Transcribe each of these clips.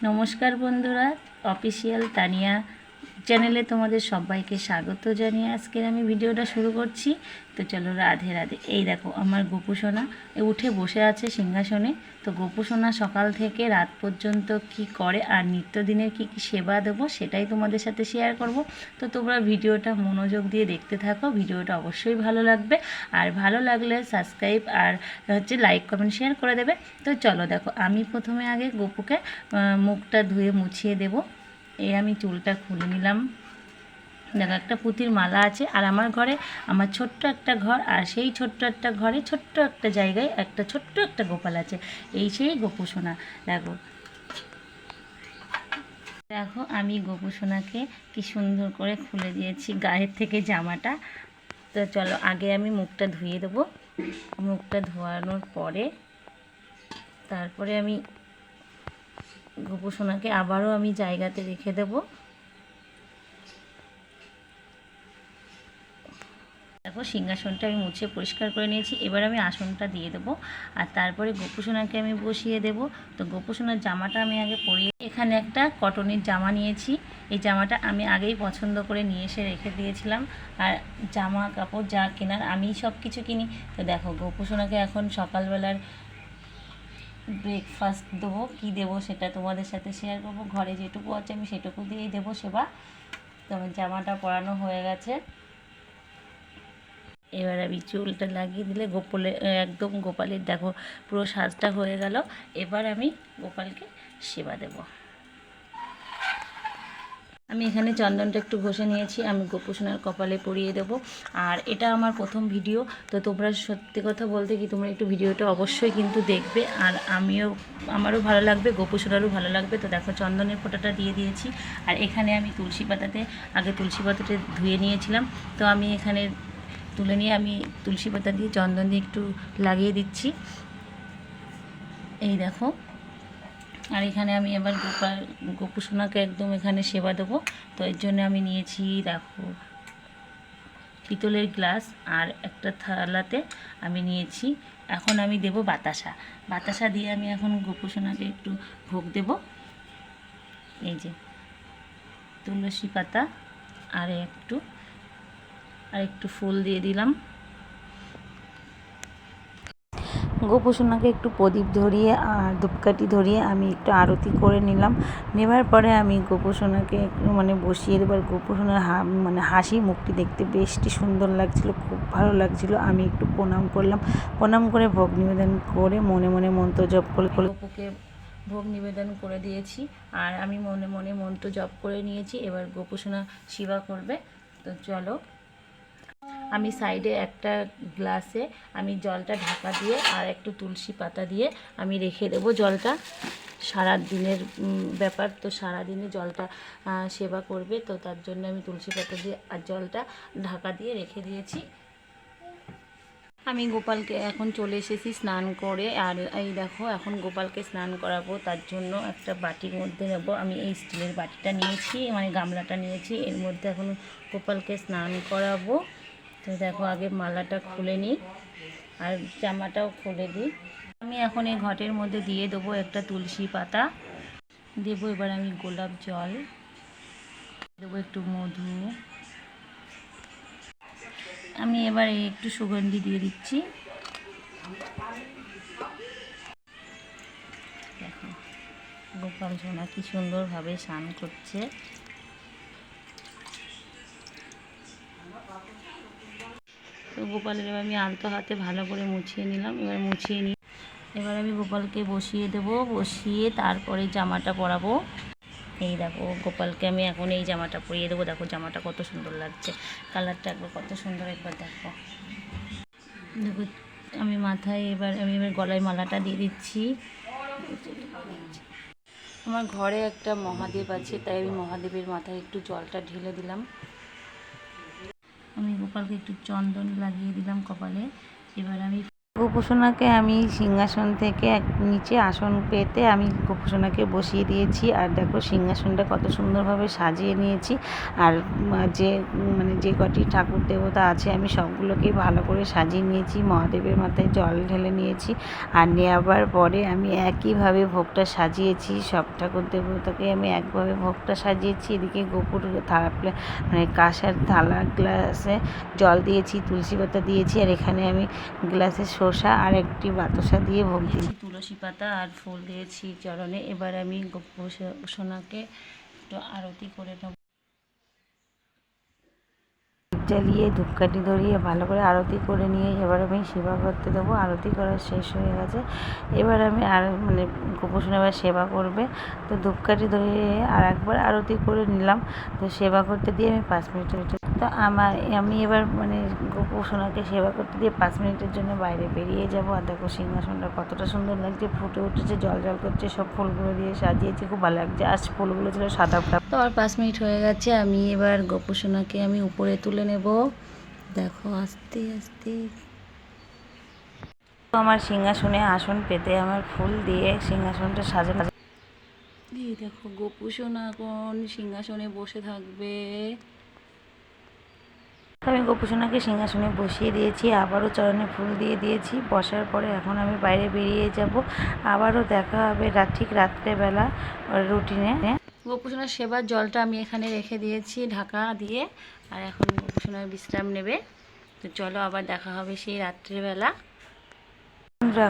নমস্কার বন্ধুরা অফিসিয়াল তানিয়া চ্যানেলে তোমাদের সবাইকে স্বাগত জানিয়ে আজকের আমি ভিডিওটা শুরু করছি। তো চলো রাধে রাধে। এই দেখো, আমার গোপুসোনা এ উঠে বসে আছে সিংহাসনে। তো গোপুসোনা সকাল থেকে রাত পর্যন্ত কি করে আর নিত্যদিনের কি কি সেবা দেবো সেটাই তোমাদের সাথে শেয়ার করব। তো তোমরা ভিডিওটা মনোযোগ দিয়ে দেখতে থাকো, ভিডিওটা অবশ্যই ভালো লাগবে। আর ভালো লাগলে সাবস্ক্রাইব আর হচ্ছে লাইক কমেন্ট শেয়ার করে দেবে। তো চলো দেখো, আমি প্রথমে আগে গপুকে মুখটা ধুয়ে মুছিয়ে দেবো। এই আমি চুলটা খুলে নিলাম। দেখো, একটা পুঁতির মালা আছে আর আমার ঘরে, আমার ছোট্ট একটা ঘর আর সেই ছোট্ট একটা ঘরে ছোট্ট একটা জায়গায় একটা ছোট্ট একটা গোপাল আছে। এই সেই গোপুসোনা দেখো। দেখো, আমি গোপুসোনাকে কি সুন্দর করে খুলে দিয়েছি গায়ের থেকে জামাটা। তো চলো, আগে আমি মুখটা ধুয়ে দেবো। মুখটা ধোয়ানোর পরে, তারপরে আমি গোপুসোনাকে আবারও আমি জায়গাতে রেখে দেবো। দেখো, সিংহাসনটা আমি মুছে পরিষ্কার করে নিয়েছি। এবার আমি আসনটা দিয়ে দেবো আর তারপরে গোপুসোনাকে আমি বসিয়ে দেব। তো গোপুসোনার জামাটা আমি আগে পরিয়ে এখানে একটা কটনের জামা নিয়েছি। এই জামাটা আমি আগেই পছন্দ করে নিয়ে এসে রেখে দিয়েছিলাম। আর জামা, কাপড় যা কেনার আমি সব কিছু কিনি। তো দেখো, গোপুসোনাকে এখন সকালবেলার ব্রেকফাস্ট দেবো, কী দেবো সেটা তোমাদের সাথে শেয়ার করব। ঘরে যেটুকু আছে আমি সেটুকু দিয়েই দেবো সেবা। তো আমার জামাটা পরানো হয়ে গেছে। এবার আমি চুলটা লাগিয়ে দিলে গোপালে, একদম গোপালের, দেখো পুরো সাজটা হয়ে গেল। এবার আমি গোপালকে সেবা দেব। আমি এখানে চন্দনটা একটু ঘষে নিয়েছি, আমি গোপুসোনার কপালে পরিয়ে দেবো। আর এটা আমার প্রথম ভিডিও, তো তোমরা সত্যি কথা বলতে কি তোমরা একটু ভিডিওটা অবশ্যই কিন্তু দেখবে। আর আমিও, আমারও ভালো লাগবে, গোপুসোনারও ভালো লাগবে। তো দেখো, চন্দনের ফোঁটাটা দিয়ে দিয়েছি। আর এখানে আমি তুলসী পাতাতে, আগে তুলসী পাতাতে ধুয়ে নিয়েছিলাম। তো আমি এখানে তুলে নিয়ে আমি তুলসী পাতা দিয়ে চন্দন দিয়ে একটু লাগিয়ে দিচ্ছি। এই দেখো। আর এখানে আমি এবার গোপাল গোপুসোনাকে একদম এখানে সেবা দেবো। তো এর জন্য আমি নিয়েছি, দেখো, পিতলের গ্লাস আর একটা থালাতে আমি নিয়েছি। এখন আমি দেব বাতাসা। বাতাসা দিয়ে আমি এখন গোপুসোনাকে একটু ভোগ দেব। এই যে, তুলসী পাতা আর একটু আর একটু ফুল দিয়ে দিলাম। গোপুসোনাকে একটু প্রদীপ ধরিয়ে আর ধূপকাঠি ধরিয়ে আমি একটু আরতি করে নিলাম। নেবার পরে আমি গোপুসোনাকে একটু মানে বসিয়ে দেবার গোপুসোনার হা মানে হাসি, মুখটি দেখতে বেশটি সুন্দর লাগছিল, খুব ভালো লাগছিল। আমি একটু প্রণাম করলাম। প্রণাম করে ভোগ নিবেদন করে মনে মনে মন্ত্র জপ করে করে গোপুকে ভোগ নিবেদন করে দিয়েছি। আর আমি মনে মনে মন্ত্র জপ করে নিয়েছি। এবার গোপুসোনা সেবা করবে। তো চলো আমি সাইডে একটা গ্লাসে আমি জলটা ঢাকা দিয়ে আর একটু তুলসী পাতা দিয়ে আমি রেখে দেবো জলটা। সারা দিনের ব্যাপার তো সারা দিনে জলটা সেবা করবে, তো তার জন্য আমি তুলসী পাতা দিয়ে আর জলটা ঢাকা দিয়ে রেখে দিয়েছি। আমি গোপালকে এখন চলে এসেছি স্নান করে, আর এই দেখো এখন গোপালকে স্নান করাবো, তার জন্য একটা বাটির মধ্যে নেব। আমি এই স্টিলের বাটিটা নিয়েছি মানে গামলাটা নিয়েছি, এর মধ্যে এখন গোপালকে স্নান করাবো। তো দেখো, আগে মালাটা খুলে নিই আর জামাটাও খুলে দিই। আমি এখন এই ঘটের মধ্যে দিয়ে দেবো একটা তুলসী পাতা। দেবো এবার আমি গোলাপ জল। দেবো একটু মধু। আমি এবার একটু সুগন্ধি দিয়ে দিচ্ছি। দেখো, গোপাল সোনা কি সুন্দরভাবে স্নান করছে। তো গোপালের এবার আমি আলতো হাতে ভালো করে মুছিয়ে নিলাম। এবার মুছিয়ে নিই এবার আমি গোপালকে বসিয়ে দেব। বসিয়ে তারপরে জামাটা পরাবো। এই দেখো, গোপালকে আমি এখন এই জামাটা পরিয়ে দেবো। দেখো জামাটা কত সুন্দর লাগছে। কালারটা একবার কত সুন্দর একবার দেখো। দেখো, আমি মাথায় এবার আমি এবার গলায় মালাটা দিয়ে দিচ্ছি। আমার ঘরে একটা মহাদেব আছে, তাই আমি মহাদেবের মাথায় একটু জলটা ঢেলে দিলাম। গোপালকে একটু চন্দন লাগিয়ে দিলাম কপালে। এবার আমি গোপোষণাকে আমি সিংহাসন থেকে এক নিচে আসন পেতে আমি গোপোষণাকে বসিয়ে দিয়েছি। আর দেখো, সিংহাসনটা কত সুন্দরভাবে সাজিয়ে নিয়েছি। আর যে মানে যে কটি ঠাকুর দেবতা আছে, আমি সবগুলোকেই ভালো করে সাজিয়ে নিয়েছি। মহাদেবের মাথায় জল ঢেলে নিয়েছি। আর নেওয়ার পরে আমি একইভাবে ভোগটা সাজিয়েছি। সব ঠাকুর দেবতাকে আমি একভাবে ভোগটা সাজিয়েছি। এদিকে গোপুর থালা মানে কাঁসার থালা, গ্লাসে জল দিয়েছি, তুলসী পাতা দিয়েছি। আর এখানে আমি গ্লাসে শসা আর একটি বাতাসা দিয়ে ভোগ দিয়েছি তুলসী পাতা আর ফুল দিয়েছি চরণে। এবার আমি সোনাকে একটু আরতি করে নেব। জ্বালিয়ে ধূপকাঠি ধরিয়ে ভালো করে আরতি করে নিয়ে এবার আমি সেবা করতে দেবো। আরতি করা শেষ হয়ে গেছে। এবার আমি আর মানে গোপোষণ এবার সেবা করবে। তো ধূপকাঠি ধরিয়ে আর একবার আরতি করে নিলাম। তো সেবা করতে দিয়ে আমি পাঁচ মিনিটের তো আমার, আমি এবার মানে গোপোষণাকে সেবা করতে দিয়ে পাঁচ মিনিটের জন্য বাইরে বেরিয়ে যাব। আর দেখো সিংহাসনটা কতটা সুন্দর লাগছে, ফুটে উঠেছে, জল জল করছে, সব ফুলগুলো দিয়ে সাজিয়েছে, খুব ভালো লাগছে। আর ফুলগুলো ছিল সাদা তো আর পাঁচ মিনিট হয়ে গেছে, আমি এবার গোপোষণাকে আমি উপরে তুলে নেব। দেখো আস্তে আস্তে। আমার সিংহাসনে আসন পেতে আমার ফুল দিয়ে সিংহাসনটা সাজানো দেখো গোপুসোনা কোন সিংহাসনে বসে থাকবে। আমি গোপুসোনাকে সিংহাসনে বসিয়ে দিয়েছি, আবারও চরণে ফুল দিয়ে দিয়েছি। বসার পরে এখন আমি বাইরে বেরিয়ে যাব। আবারও দেখা হবে ঠিক রাত্রেবেলা রুটিনে গোপুসোনার সেবার জলটা আমি এখানে রেখে দিয়েছি ঢাকা দিয়ে। আর এখন গোপুসোনার বিশ্রাম নেবে। তো চলো আবার দেখা হবে সেই রাত্রেবেলা।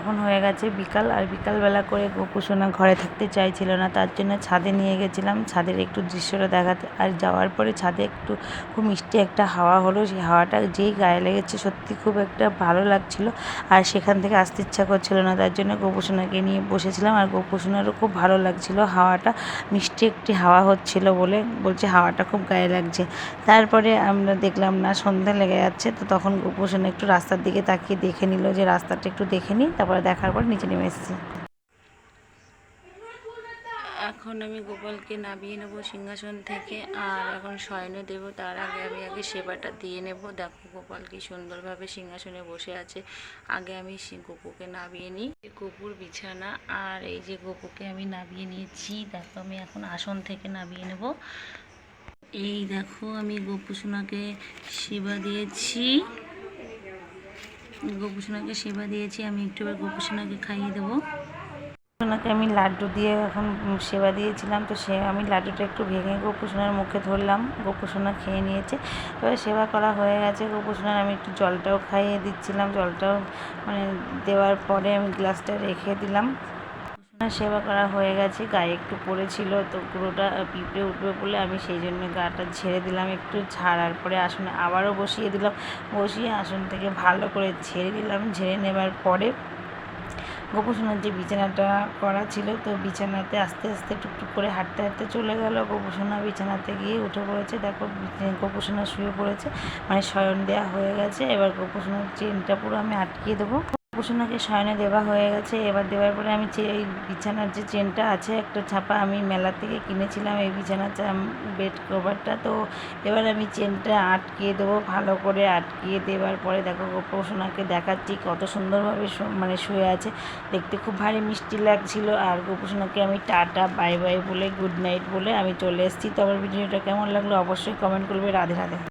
এখন হয়ে গেছে বিকাল আর বিকালবেলা করে গোপুসোনা ঘরে থাকতে চাইছিল না, তার জন্য ছাদে নিয়ে গেছিলাম। ছাদের একটু দৃশ্যটা দেখাতে। আর যাওয়ার পরে ছাদে একটু খুব মিষ্টি একটা হাওয়া হলো। সেই হাওয়াটা যেই গায়ে লেগেছে সত্যি খুব একটা ভালো লাগছিল। আর সেখান থেকে আসতে ইচ্ছা করছিল না, তার জন্য গোপুসোনাকে নিয়ে বসেছিলাম। আর গোপুসোনারও খুব ভালো লাগছিল হাওয়াটা। মিষ্টি একটি হাওয়া হচ্ছিল বলে বলছে, হাওয়াটা খুব গায়ে লাগছে। তারপরে আমরা দেখলাম, না, সন্ধ্যা লেগে যাচ্ছে। তো তখন গোপুসোনা একটু রাস্তার দিকে তাকিয়ে দেখে নিল যে, রাস্তাটা একটু দেখে নিই তারপরে দেখার পর নিচে নেমে এসেছি। এখন আমি গোপালকে নামিয়ে নেব সিংহাসন থেকে, আর এখন শয়নে দেব, তার আগে আমি আগে সেবাটা দিয়ে নেব। দেখো গোপাল কি সুন্দরভাবে সিংহাসনে বসে আছে। আগে আমি গোপুকে নামিয়ে নিই। গোপুর বিছানা, আর এই যে গোপুকে আমি নামিয়ে নিয়েছি, দেখো আমি এখন আসন থেকে নামিয়ে নেব। এই দেখো আমি গোপুসোনাকে সেবা দিয়েছি। গোপুসোনাকে সেবা দিয়েছি, আমি একটু এবার গোপুসোনাকে খাইয়ে দেবো। গোপুসোনাকে আমি লাড্ডু দিয়ে এখন সেবা দিয়েছিলাম, তো সে আমি লাড্ডুটা একটু ভেঙে গোপুসোনার মুখে ধরলাম, গোপুসোনা খেয়ে নিয়েছে। এবার সেবা করা হয়ে গেছে, গোপুসোনার আমি একটু জলটাও খাইয়ে দিচ্ছিলাম, জলটাও মানে দেওয়ার পরে আমি গ্লাসটা রেখে দিলাম। সেবা করা হয়ে গেছে। গায়ে একটু পড়েছিল, তো পুরোটা পিঁপড়ে উঠবে বলে আমি সেই জন্য গাটা ঝেড়ে দিলাম। একটু ছাড়ার পরে আসনে আবারও বসিয়ে দিলাম। বসিয়ে আসন থেকে ভালো করে ঝেড়ে দিলাম। ঝেড়ে নেবার পরে গোপুসোনার যে বিছানাটা করা ছিল, তো বিছানাতে আস্তে আস্তে টুকটুক করে হাঁটতে হাঁটতে চলে গেল। গোপুসোনা বিছানাতে গিয়ে উঠে পড়েছে। দেখো গোপুসোনা শুয়ে পড়েছে। মানে শয়ন দেওয়া হয়ে গেছে। এবার গোপুসোনার চেনটা পুরো আমি আটকিয়ে দেবো। গোপুসোনাকে শয়নে দেওয়া হয়ে গেছে। এবার দেওয়ার পরে আমি এই বিছানার যে চেনটা আছে, একটা ছাপা আমি মেলা থেকে কিনেছিলাম। এই বিছানার বেড কভারটা। তো এবার আমি চেনটা আটকিয়ে দেবো, ভালো করে আটকিয়ে দেওয়ার পরে দেখো গোপুসোনাকে দেখাচ্ছি, কত সুন্দরভাবে মানে শুয়ে আছে। দেখতে খুব ভারী মিষ্টি লাগছিল। আর গোপুসোনাকে আমি টাটা, বাই বাই বলে, গুড নাইট বলে আমি চলে এসেছি। তো আমার ভিডিওটা কেমন লাগল অবশ্যই কমেন্ট করবে। রাধে রাধে।